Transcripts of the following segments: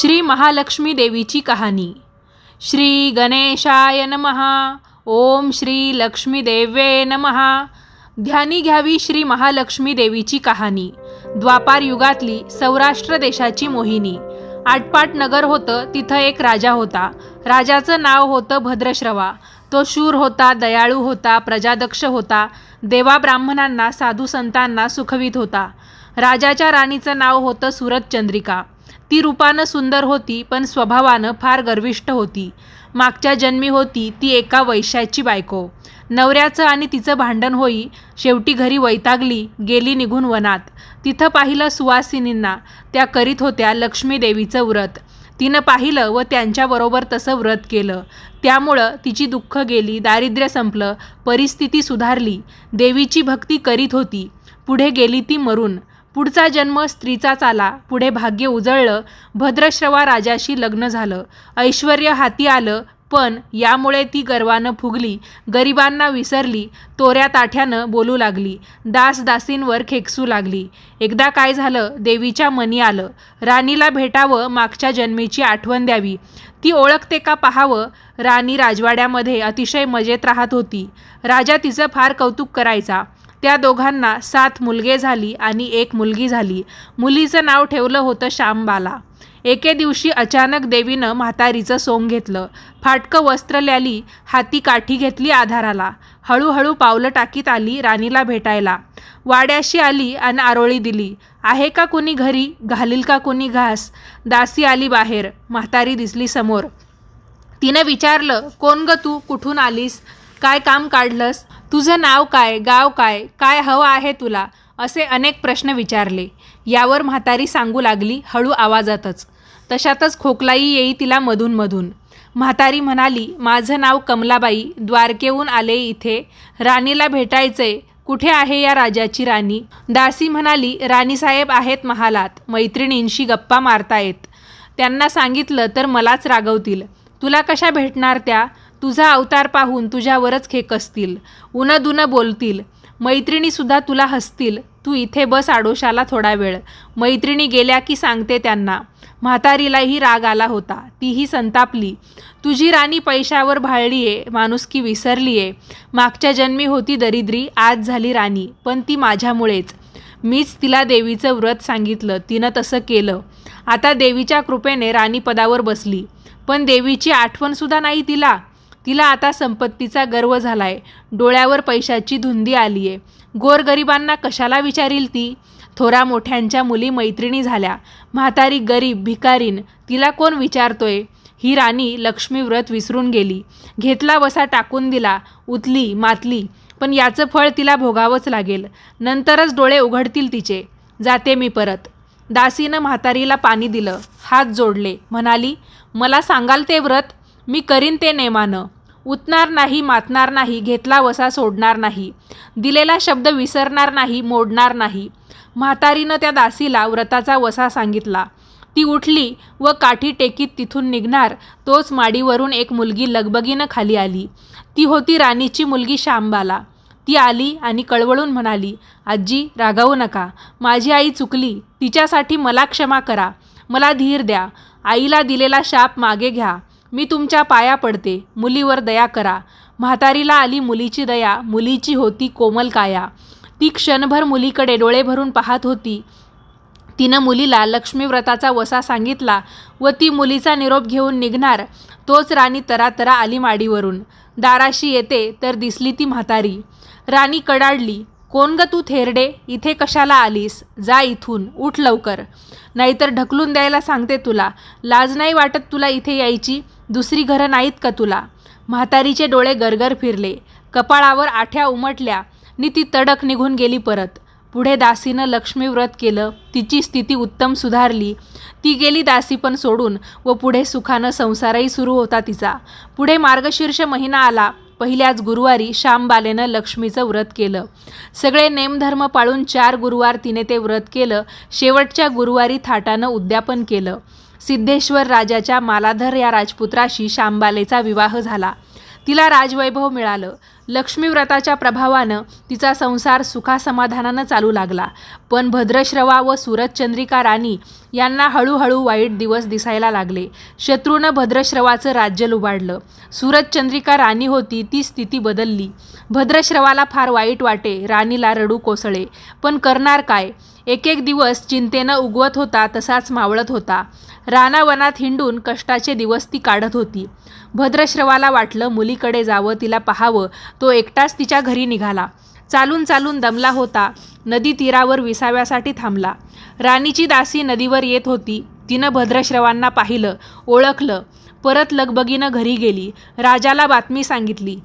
श्री महालक्ष्मी देवीची कहाणी. श्री गणेशाय नमहा ओम श्री लक्ष्मी देवे नमहा ध्यानी घ्यावी श्री महालक्ष्मी देवीची कहाणी. द्वापार युगातली सौराष्ट्र देशाची मोहिनी. आटपाट नगर होतं तिथं एक राजा होता. राजाचं नाव होतं भद्रश्रवा. तो शूर होता दयाळू होता प्रजादक्ष होता. देवा ब्राह्मणांना साधू संतांना सुखवित होता. राजाच्या राणीचं नाव होतं सुरतचंद्रिका ती रूपानं सुंदर होती पण स्वभावानं फार गर्विष्ठ होती. मागच्या जन्मी होती ती एका वैश्याची बायको. नवऱ्याचं आणि तिचं भांडण होई शेवटी घरी वैतागली गेली निघून वनात. तिथं पाहिलं सुवासिनींना त्या करीत होत्या लक्ष्मी देवीचं व्रत. तिनं पाहिलं व त्यांच्याबरोबर तसं व्रत केलं. त्यामुळं तिची दुःख गेली दारिद्र्य संपलं परिस्थिती सुधारली. देवीची भक्ती करीत होती. पुढे गेली ती मरून. पुढचा जन्म स्त्रीचाच आला. पुढे भाग्य उजळलं. भद्रश्रवा राजाशी लग्न झालं. ऐश्वर हाती आलं. पण यामुळे ती गर्वानं फुगली. गरिबांना विसरली. तोऱ्या ताठ्यानं बोलू लागली. दास दासींवर खेकसू लागली. एकदा काय झालं? देवीच्या मनी आलं. राणीला भेटावं मागच्या जन्मीची आठवण द्यावी. ती ओळखते का पाहावं? राणी राजवाड्यामध्ये अतिशय मजेत राहत होती. राजा तिचं फार कौतुक करायचा. त्या दोघांना सात मुलगे झाली आणि एक मुलगी झाली. मुलीचं नाव ठेवलं होतं श्यामबाला. एके दिवशी अचानक देवीनं म्हातारीचं सोंग घेतलं. फाटकं वस्त्र ल्याली हाती काठी घेतली आधाराला. हळूहळू पावलं टाकीत आली राणीला भेटायला. वाड्याशी आली आणि आरोळी दिली. आहे का कुणी घरी? घालील का कुणी घास? दासी आली बाहेर. म्हातारी दिसली समोर. तिनं विचारलं कोण ग तू? कुठून आलीस? काय काम काढलंस? तुझं नाव काय गाव काय काय हवं आहे तुला? असे अनेक प्रश्न विचारले. यावर म्हातारी सांगू लागली हळू आवाजातच. तशातच खोकलाई येई तिला मधूनमधून. म्हातारी म्हणाली माझं नाव कमलाबाई द्वारकेहून आले इथे. राणीला भेटायचंय. कुठे आहे या राजाची राणी? दासी म्हणाली राणीसाहेब आहेत महालात. मैत्रिणींशी गप्पा मारतायत. त्यांना सांगितलं तर मलाच रागवतील. तुला कशा भेटणार त्या? तुझा अवतार पाहून तुझ्यावरच खेकसतील उनदुनं बोलतील. मैत्रिणीसुद्धा तुला हसतील. तू इथे बस आडोशाला थोडा वेळ. मैत्रिणी गेल्या की सांगते त्यांना. म्हातारीलाही राग आला होता. तीही संतापली. तुझी राणी पैशावर भाळली आहे माणुसकी विसरली आहे मागच्या जन्मी होती दरिद्री आज झाली राणी. पण ती माझ्यामुळेच. मीच तिला देवीचं व्रत सांगितलं. तिनं तसं केलं. आता देवीच्या कृपेने राणी पदावर बसली. पण देवीची आठवणसुद्धा नाही तिला. तिला आता संपत्तीचा गर्व झालाय. डोळ्यावर पैशाची धुंदी आली आहे गोरगरिबांना कशाला विचारील ती? थोरा मोठ्यांच्या मुली मैत्रिणी झाल्या. म्हातारी गरीब भिकारीन तिला कोण विचारतोय? ही राणी लक्ष्मी व्रत विसरून गेली. घेतला वसा टाकून दिला. उतली मातली. पण याचं फळ तिला भोगावंच लागेल. नंतरच डोळे उघडतील तिचे. जाते मी परत. दासीनं म्हातारीला पाणी दिलं. हात जोडले. म्हणाली मला सांगाल ते व्रत? मी करीन ते नेमानं. उतणार नाही मातणार नाही घेतला वसा सोडणार नाही. दिलेला शब्द विसरणार नाही मोडणार नाही. म्हातारीनं त्या दासीला व्रताचा वसा सांगितला. ती उठली व काठी टेकीत तिथून निघणार तोच माडीवरून एक मुलगी लगबगीनं खाली आली. ती होती राणीची मुलगी शांबाला ती आली आणि कळवळून म्हणाली आजी रागावू नका. माझी आई चुकली. तिच्यासाठी मला क्षमा करा. मला धीर द्या. आईला दिलेला शाप मागे घ्या. मी तुमच्या पाया पडते. मुलीवर दया करा. म्हातारीला आली मुलीची दया. मुलीची होती कोमल काया. ती क्षणभर मुलीकडे डोळे भरून पाहत होती. तिनं मुलीला लक्ष्मीव्रताचा वसा सांगितला व ती मुलीचा निरोप घेऊन निघणार. तोच राणी तरातरा आली माडीवरून. दाराशी येते तर दिसली ती म्हातारी. राणी कडाडली. कोण ग तू थेरडे? इथे कशाला आलीस? जा इथून उठ लवकर. नाहीतर ढकलून द्यायला सांगते तुला. लाज नाही वाटत तुला इथे यायची? दुसरी घरं नाहीत का तुला? म्हातारीचे डोळे गरगर फिरले. कपाळावर आठ्या उमटल्या. नि ती तडक निघून गेली परत. पुढे दासीनं लक्ष्मीव्रत केलं. तिची स्थिती उत्तम सुधारली. ती गेली दासी पण सोडून व पुढे सुखानं संसारही सुरू होता तिचा. पुढे मार्गशीर्ष महिना आला. पहिल्याच गुरुवारी श्यामबालेनं लक्ष्मीचं व्रत केलं. सगळे नेमधर्म पाळून चार गुरुवार तिने ते व्रत केलं. शेवटच्या गुरुवारी थाटानं उद्यापन केलं. सिद्धेश्वर राजाच्या मालाधर या राजपुत्राशी श्यामबालेचा विवाह झाला. तिला राजवैभव मिळालं. लक्ष्मीव्रताच्या प्रभावानं तिचा संसार सुखासमाधानानं चालू लागला. पण भद्रश्रवा व सुरतचंद्रिका राणी यांना हळूहळू वाईट दिवस दिसायला लागले. शत्रूनं भद्रश्रवाचं राज्य लुबाडलं. सुरतचंद्रिका राणी होती ती स्थिती बदलली. भद्रश्रवाला फार वाईट वाटे राणीला रडू कोसळे. पण करणार काय? एक एक दिवस चिंतेनं उगवत होता तसाच मावळत होता. रानावनात हिंडून कष्टाचे दिवस ती काढत होती. भद्रश्रवाला वाटलं मुलीकडे जावं तिला पाहावं. तो एकटाच तिच्या घरी निघाला. चालून चालून दमला होता. नदी तीरावर विसाव्यासाठी थांबला. राणीची दासी नदीवर येत होती. तिनं भद्रश्रवांना पाहिलं ओळखलं. परत लगबगीनं घरी गेली. राजाला बातमी सांगितली.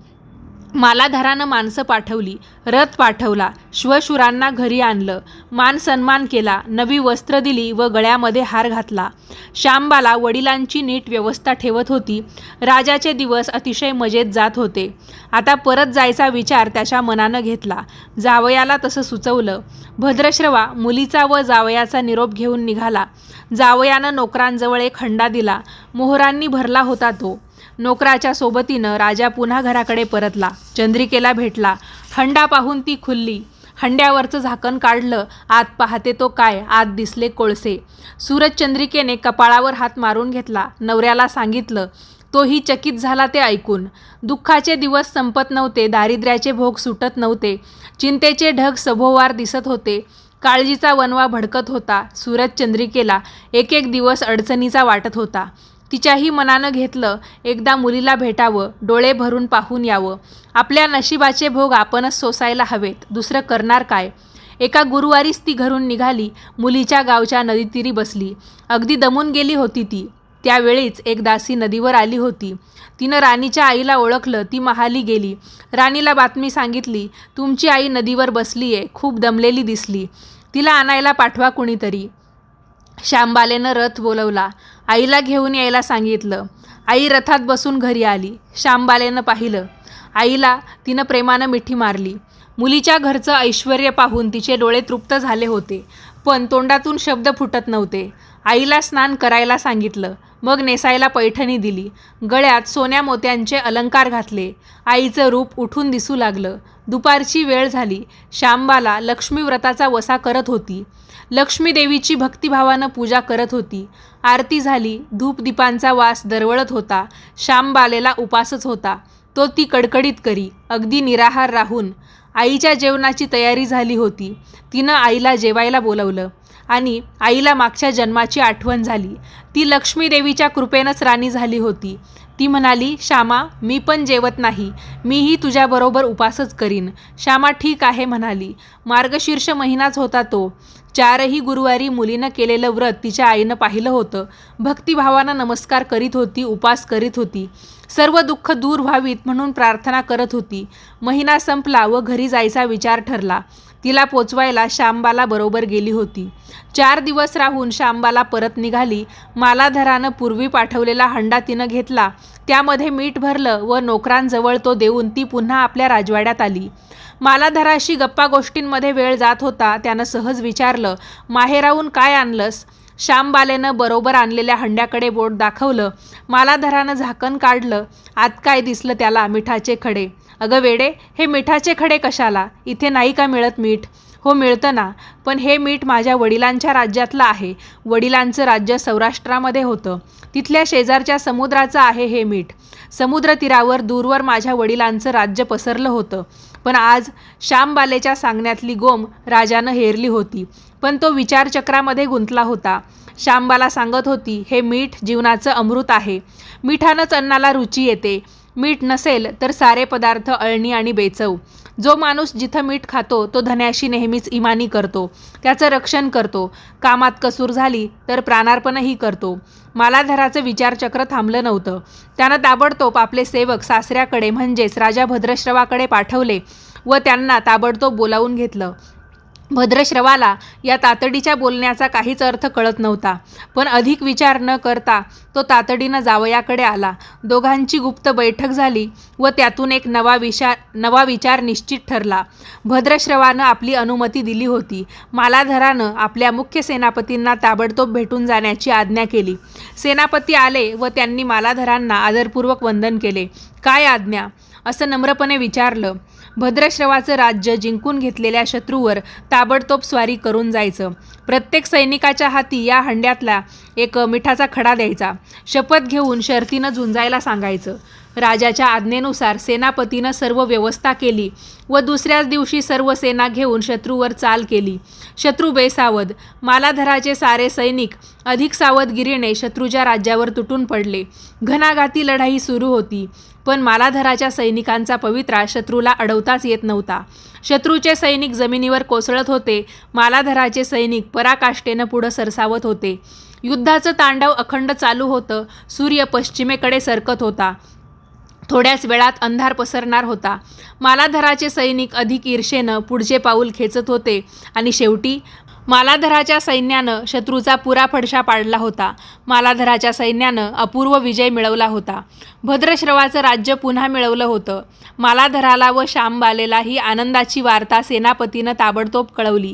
मालाधारानं माणसं पाठवली रथ पाठवला श्वशुरांना घरी आणलं मान सन्मान केला नवी वस्त्र दिली व गळ्यामध्ये हार घातला. श्यामबाला वडिलांची नीट व्यवस्था ठेवत होती. राजाचे दिवस अतिशय मजेत जात होते. आता परत जायचा विचार त्याच्या मनानं घेतला. जावयाला तसं सुचवलं. भद्रश्रवा मुलीचा व जावयाचा निरोप घेऊन निघाला. जावयानं नोकरांजवळ एक खंडा दिला. मोहरांनी भरला होता तो. नोकराच्या सोबतीनं राजा पुन्हा घराकडे परतला. चंद्रिकेला भेटला. हंडा पाहून ती खुलली. हंड्यावरचं झाकण काढलं. आत पाहते तो काय? आत दिसले कोळसे. सूरज चंद्रिकेने कपाळावर हात मारून घेतला. नवऱ्याला सांगितलं तोही चकित झाला ते ऐकून. दुःखाचे दिवस संपत नव्हते. दारिद्र्याचे भोग सुटत नव्हते. चिंतेचे ढग सभोवार दिसत होते. काळजीचा वनवा भडकत होता. सूरज चंद्रिकेला एक एक दिवस अडचणीचा वाटत होता. तिच्याही मनानं घेतलं एकदा मुलीला भेटावं डोळे भरून पाहून यावं. आपल्या नशिबाचे भोग आपणच सोसायला हवेत दुसरं करणार काय? एका गुरुवारीच ती घरून निघाली मुलीच्या गावच्या नदीतीरी बसली. अगदी दमून गेली होती ती. त्यावेळीच एक दासी नदीवर आली होती. तिनं राणीच्या आईला ओळखलं ती महाली गेली. राणीला बातमी सांगितली तुमची आई नदीवर बसली आहे खूप दमलेली दिसली. तिला आणायला पाठवा कुणीतरी. श्यामबालेनं रथ बोलवला. आईला घेऊन यायला सांगितलं. आई रथात बसून घरी आली. श्यामबालेनं पाहिलं. आईला तिनं प्रेमानं मिठी मारली. मुलीच्या घरचं ऐश्वर पाहून तिचे डोळे तृप्त झाले होते. पण तोंडातून शब्द फुटत नव्हते. आईला स्नान करायला सांगितलं. मग नेसायला पैठणी दिली. गळ्यात सोन्या मोत्यांचे अलंकार घातले. आईचं रूप उठून दिसू लागलं. दुपारची वेळ झाली. श्यामबाला लक्ष्मीव्रताचा वसा करत होती. लक्ष्मीदेवीची भक्तिभावानं पूजा करत होती. आरती झाली. धूपदीपांचा वास दरवळत होता. श्यामबालेला उपासच होता. तो ती कडकडीत करी. अगदी निराहार राहून आईच्या जेवणाची तयारी झाली होती. तिनं आईला जेवायला बोलवलं. आणि आईला मागच्या जन्माची आठवण झाली. ती लक्ष्मी देवीच्या कृपेनंच राणी झाली होती. ती म्हणाली श्यामा मी पण जेवत नाही. मीही तुझ्याबरोबर उपासच करीन. श्यामा ठीक आहे म्हणाली. मार्गशीर्ष महिनाच होता तो. चारही गुरुवारी मुलीनं केलेलं व्रत तिच्या आईनं पाहिलं होतं. भक्तिभावानं नमस्कार करीत होती उपास करीत होती. सर्व दुःख दूर व्हावीत म्हणून प्रार्थना करत होती. महिना संपला व घरी जायचा विचार ठरला. तिला पोचवायला श्यामबाला बरोबर गेली होती. चार दिवस राहून श्यामबाला परत निघाली. मालाधरानं पूर्वी पाठवलेला हंडा तिनं घेतला. त्यामध्ये मीठ भरलं व नोकरांजवळ तो देऊन ती पुन्हा आपल्या राजवाड्यात आली. मालाधराशी गप्पा गोष्टींमध्ये वेळ जात होता त्यानं सहज विचारलं माहेराहून काय आणलंस? श्यामबालेनं बरोबर आणलेल्या हंड्याकडे बोट दाखवलं. मालाधरानं झाकण काढलं. आत काय दिसलं त्याला? मिठाचे खडे. अगं वेडे हे मिठाचे खडे कशाला? इथे नाही का मिळत मीठ? हो मिळतं ना. पण हे मीठ माझ्या वडिलांच्या राज्यातलं आहे. वडिलांचं राज्य सौराष्ट्रामध्ये होतं. तिथल्या शेजारच्या समुद्राचं आहे हे मीठ. समुद्रतीरावर दूरवर माझ्या वडिलांचं राज्य पसरलं होतं. पण आज श्यामबालेच्या सांगण्यातली गोम राजानं हेरली होती. पण तो विचारचक्रामध्ये गुंतला होता. श्यामबाला सांगत होती हे मीठ जीवनाचं अमृत आहे. मिठानंच अन्नाला रुची येते. मीठ नसेल तर सारे पदार्थ अळणी आणि बेचव. जो माणूस जिथं मीठ खातो तो धन्याशी नेहमीच इमानी करतो. त्याचं रक्षण करतो. कामात कसूर झाली तर प्राणार्पणही करतो. मालाधराचं विचारचक्र थांबलं नव्हतं. त्यानं ताबडतोब आपले सेवक सासऱ्याकडे म्हणजेच राजा भद्रश्रवाकडे पाठवले व त्यांना ताबडतोब बोलावून घेतलं. भद्रश्रवाला या तातडीच्या बोलण्याचा काहीच अर्थ कळत नव्हता. पण अधिक विचार न करता तो तातडीनं जावयाकडे आला. दोघांची गुप्त बैठक झाली व त्यातून एक नवा विचार नवा विचार निश्चित ठरला. भद्रश्रवानं आपली अनुमती दिली होती. मालाधरानं आपल्या मुख्य सेनापतींना ताबडतोब भेटून जाण्याची आज्ञा केली. सेनापती आले व त्यांनी मालाधरांना आदरपूर्वक वंदन केले. काय आज्ञा? असं नम्रपणे विचारलं. भद्रश्रवाचं राज्य जिंकून घेतलेल्या शत्रूवर ताबडतोब स्वारी करून जायचं. प्रत्येक सैनिकाच्या हाती या हंड्यातला एक मिठाचा खडा द्यायचा. शपथ घेऊन शर्तीनं झुंजायला सांगायचं. राजाच्या आज्ञेनुसार सेनापतीनं सर्व व्यवस्था केली व दुसऱ्याच दिवशी सर्व सेना घेऊन शत्रूवर चाल केली. शत्रू बेसावध मालाधराचे सारे सैनिक अधिक सावधगिरीने शत्रूच्या राज्यावर तुटून पडले. घणाघाती लढाई सुरू होती पण मालाधराच्या सैनिकांचा पवित्रा शत्रूला अडवताच येत नव्हता. शत्रूचे सैनिक जमिनीवर कोसळत होते मालाधराचे सैनिक पराकाष्ठेनं पुढं सरसावत होते. युद्धाचं तांडव अखंड चालू होतं. सूर्य पश्चिमेकडे सरकत होता. थोड्याच वेळात अंधार पसरणार होता. मालाधराचे सैनिक अधिक ईर्षेनं पुढचे पाऊल खेचत होते. आणि शेवटी मालाधराच्या सैन्यानं शत्रूचा पुरा फडशा पाडला होता. मालाधराच्या सैन्यानं अपूर्व विजय मिळवला होता. भद्रश्रवाचं राज्य पुन्हा मिळवलं होतं. मालाधराला व श्यामबालेला ही आनंदाची वार्ता सेनापतीनं ताबडतोब कळवली.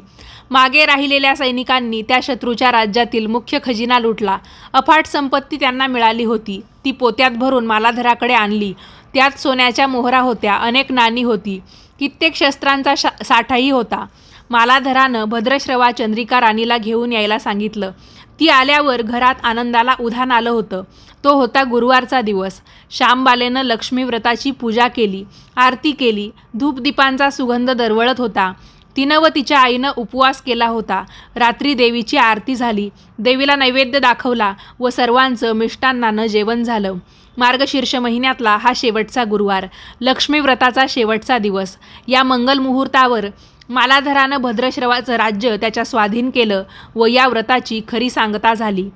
मागे राहिलेल्या सैनिकांनी त्या शत्रूच्या राज्यातील मुख्य खजिना लुटला. अफाट संपत्ती त्यांना मिळाली होती. ती पोत्यात भरून मालाधराकडे आणली. त्यात सोन्याच्या मोहरा होत्या. अनेक नाणी होती. कित्येक शस्त्रांचा शा साठाही होता. मालाधरानं भद्रश्रवा चंद्रिका राणीला घेऊन यायला सांगितलं. ती आल्यावर घरात आनंदाला उधाण आलं होतं. तो होता गुरुवारचा दिवस. श्यामबालेनं लक्ष्मीव्रताची पूजा केली आरती केली धूपदीपांचा सुगंध दरवळत होता. तिनं व तिच्या आईनं उपवास केला होता. रात्री देवीची आरती झाली. देवीला नैवेद्य दाखवला व सर्वांचं मिष्टान्नानं जेवण झालं. मार्गशीर्ष महिन्यातला हा शेवटचा गुरुवार लक्ष्मीव्रताचा शेवटचा दिवस. या मंगलमुहूर्तावर मालाधरानं भद्रश्रवाचं राज्य त्याच्या स्वाधीन केलं व या व्रताची खरी सांगता झाली.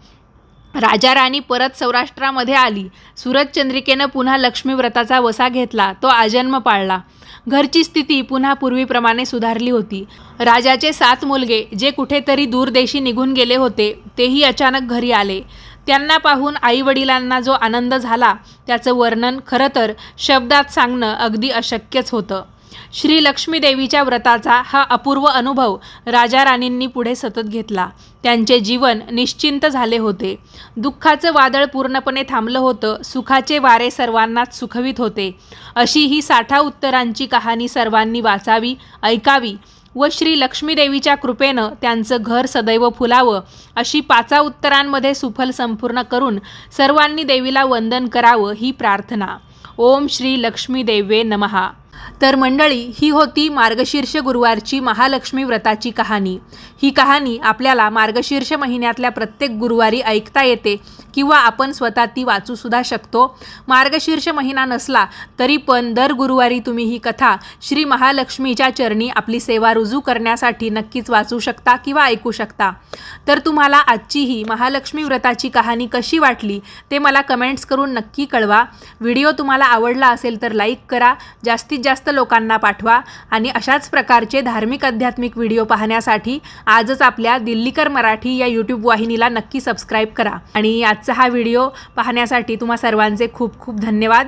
राजा राणी परत सौराष्ट्रामध्ये आली. सूरजचंद्रिकेनं पुन्हा लक्ष्मी व्रताचा वसा घेतला. तो आजन्म पाळला. घरची स्थिती पुन्हा पूर्वीप्रमाणे सुधारली होती. राजाचे सात मुलगे जे कुठेतरी दूरदेशी निघून गेले होते तेही अचानक घरी आले. त्यांना पाहून आईवडिलांना जो आनंद झाला त्याचं वर्णन खरं तर शब्दात सांगणं अगदी अशक्यच होतं. श्री लक्ष्मीदेवीच्या व्रताचा हा अपूर्व अनुभव राजा राणींनी पुढे सतत घेतला. त्यांचे जीवन निश्चिंत झाले होते. दुःखाचं वादळ पूर्णपणे थांबलं होतं. सुखाचे वारे सर्वांनाच सुखवित होते. अशी ही साठा उत्तरांची कहाणी सर्वांनी वाचावी ऐकावी व श्री लक्ष्मीदेवीच्या कृपेनं त्यांचं घर सदैव फुलावं अशी पाचा उत्तरांमध्ये सुफल संपूर्ण करून सर्वांनी देवीला वंदन करावं ही प्रार्थना. ओम श्री लक्ष्मीदेवे नमहा. तर मंडळी ही होती मार्गशीर्ष गुरुवारची महालक्ष्मी व्रताची कहाणी. ही कहाणी आपल्याला मार्गशीर्ष महिन्यातल्या प्रत्येक गुरुवारी ऐकता येते किंवा आपण स्वतः ती वाचूसुद्धा शकतो. मार्गशीर्ष महिना नसला तरी पण दर गुरुवारी तुम्ही ही कथा श्री महालक्ष्मीच्या चरणी आपली सेवा रुजू करण्यासाठी नक्कीच वाचू शकता किंवा ऐकू शकता. तर तुम्हाला आजची ही महालक्ष्मी व्रताची कहाणी कशी वाटली ते मला कमेंट्स करून नक्की कळवा. व्हिडिओ तुम्हाला आवडला असेल तर लाईक करा. जास्तीत जास्त जास्त लोकांना पाठवा आणि अशाच प्रकारचे धार्मिक आध्यात्मिक व्हिडिओ पाहण्यासाठी आजच आपल्या दिल्लीकर मराठी या यूट्यूब वाहिनीला नक्की सबस्क्राईब करा. आणि आजचा हा व्हिडिओ पाहण्यासाठी तुम्हा सर्वांचे खूप खूप धन्यवाद.